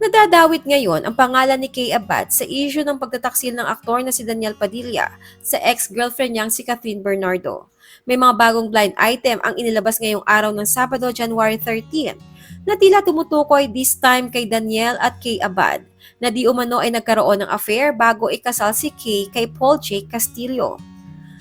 Nadadawit ngayon ang pangalan ni Kay Abad sa issue ng pagtataksil ng aktor na si Daniel Padilla sa ex-girlfriend niyang si Catherine Bernardo. May mga bagong blind item ang inilabas ngayong araw ng Sabado, January 13, na tila tumutukoy this time kay Daniel at Kay Abad, na di umano ay nagkaroon ng affair bago ikasal si Kay kay Paul J. Castillo.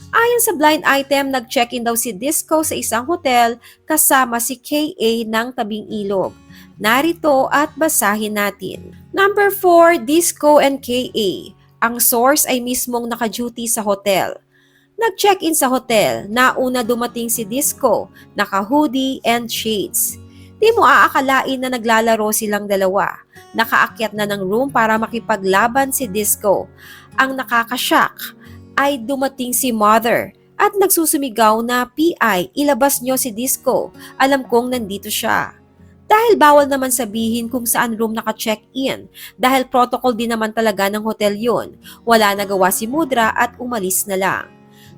Ayon sa blind item, nag-check-in daw si Disco sa isang hotel kasama si KA ng tabing ilog. Narito at basahin natin. Number 4, Disco and KA. Ang source ay mismong naka-duty sa hotel. Nag-check-in sa hotel, nauna dumating si Disco, naka-hoodie and shades. Di mo aakalain na naglalaro silang dalawa. Nakaakyat na ng room para makipaglaban si Disco. Ang nakakashock ay dumating si Mother at nagsusumigaw na PI, ilabas nyo si Disco. Alam kong nandito siya. Dahil bawal naman sabihin kung saan room naka-check-in dahil protocol din naman talaga ng hotel yun. Wala nagawa si Mudra at umalis na lang.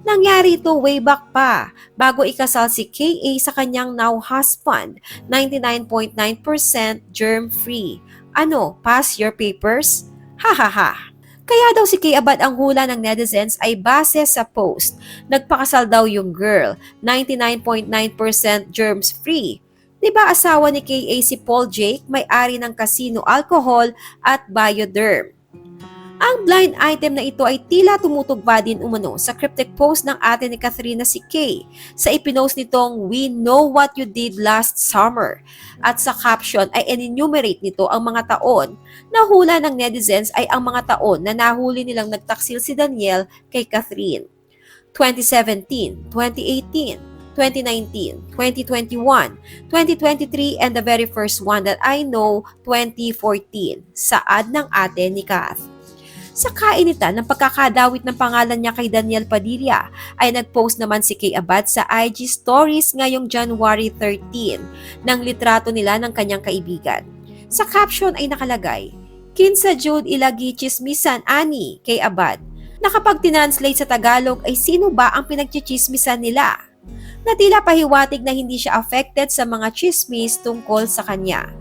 Nangyari ito way back pa bago ikasal si KA sa kanyang now husband, 99.9% germ-free. Ano, pass your papers? Ha ha ha. Kaya daw si Kay Abad ang hula ng netizens ay base sa post. Nagpakasal daw yung girl, 99.9% germs-free. Di ba asawa ni KA si Paul Jake, may-ari ng casino alcohol at bioderm? Ang blind item na ito ay tila tumutugba din umano sa cryptic post ng ate ni Catherine na si Kay sa ipinost nitong We know what you did last summer. At sa caption ay enumerate nito ang mga taon na hula ng netizens ay ang mga taon na nahuli nilang nagtaksil si Daniel kay Catherine. 2017, 2018, 2019, 2021, 2023, and the very first one that I know, 2014, saad ng ate ni Kath. Sa kainitan ng pagkakadawit ng pangalan niya kay Daniel Padilla, ay nagpost naman si Kay Abad sa IG Stories ngayong January 13 ng litrato nila ng kanyang kaibigan. Sa caption ay nakalagay, Kinsa Jude Ilagi Chismisan Ani kay Abad, na kapag tinranslate sa Tagalog ay sino ba ang pinagchichismisan nila? Na tila pahiwatig na hindi siya affected sa mga chismis tungkol sa kanya.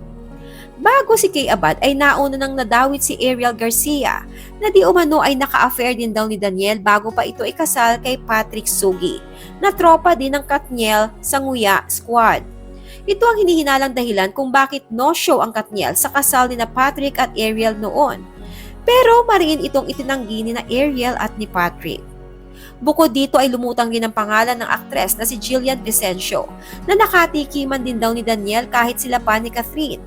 Bago si Kay Abad ay nauna nang nadawit si Ariel Garcia na di umano ay naka-affair din daw ni Daniel bago pa ito ikasal kay Patrick Sugi na tropa din ng Katniel sa Nguya Squad. Ito ang hinihinalang dahilan kung bakit no-show ang Katniel sa kasal ni na Patrick at Ariel noon. Pero mariin itong itinanggi ni na Ariel at ni Patrick. Bukod dito ay lumutang din ang pangalan ng aktres na si Jillian Vicencio na nakatikiman din daw ni Daniel kahit sila pa ni Catherine.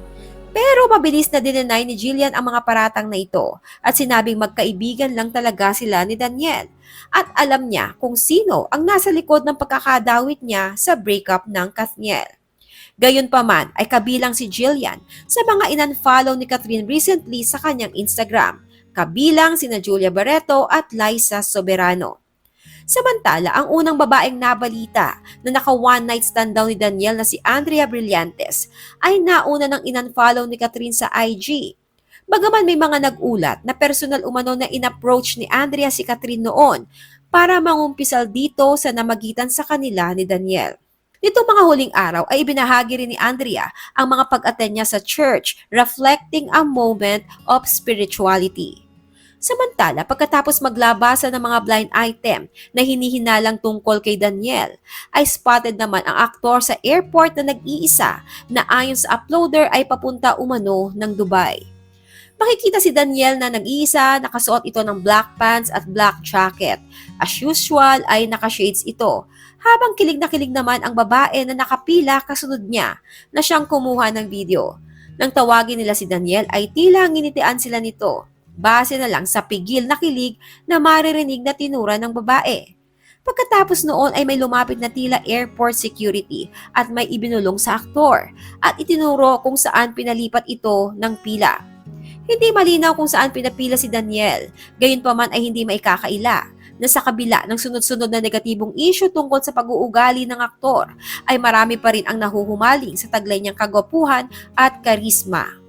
Pero mabilis na dinenay ni Jillian ang mga paratang na ito at sinabing magkaibigan lang talaga sila ni Daniel. At alam niya kung sino ang nasa likod ng pagkakadawit niya sa breakup ng Kathniel. Gayunpaman ay kabilang si Jillian sa mga inunfollow ni Catherine recently sa kanyang Instagram, kabilang sina Julia Barreto at Liza Soberano. Samantala, ang unang babaeng nabalita na naka one night stand daw ni Daniel na si Andrea Brillantes ay nauna ng inunfollow ni Catherine sa IG. Bagaman may mga nag-ulat na personal umano na in-approach ni Andrea si Catherine noon para mangumpisal dito sa namagitan sa kanila ni Daniel. Nito mga huling araw ay ibinahagi rin ni Andrea ang mga pag-attend niya sa church reflecting a moment of spirituality. Samantala, pagkatapos maglabasa ng mga blind item na hinihinalang tungkol kay Daniel, ay spotted naman ang aktor sa airport na nag-iisa na ayon sa uploader ay papunta umano ng Dubai. Makikita si Daniel na nag-iisa, nakasuot ito ng black pants at black jacket. As usual ay naka-shades ito. Habang kilig na kilig naman ang babae na nakapila kasunod niya na siyang kumuha ng video. Nang tawagin nila si Daniel ay tila nginitian sila nito base na lang sa pigil na kilig na maririnig na tinura ng babae. Pagkatapos noon ay may lumapit na tila airport security at may ibinulong sa aktor at itinuro kung saan pinalipat ito ng pila. Hindi malinaw kung saan pinapila si Daniel, gayunpaman ay hindi maikakaila na sa kabila ng sunod-sunod na negatibong issue tungkol sa pag-uugali ng aktor ay marami pa rin ang nahuhumaling sa taglay niyang kagwapuhan at karisma.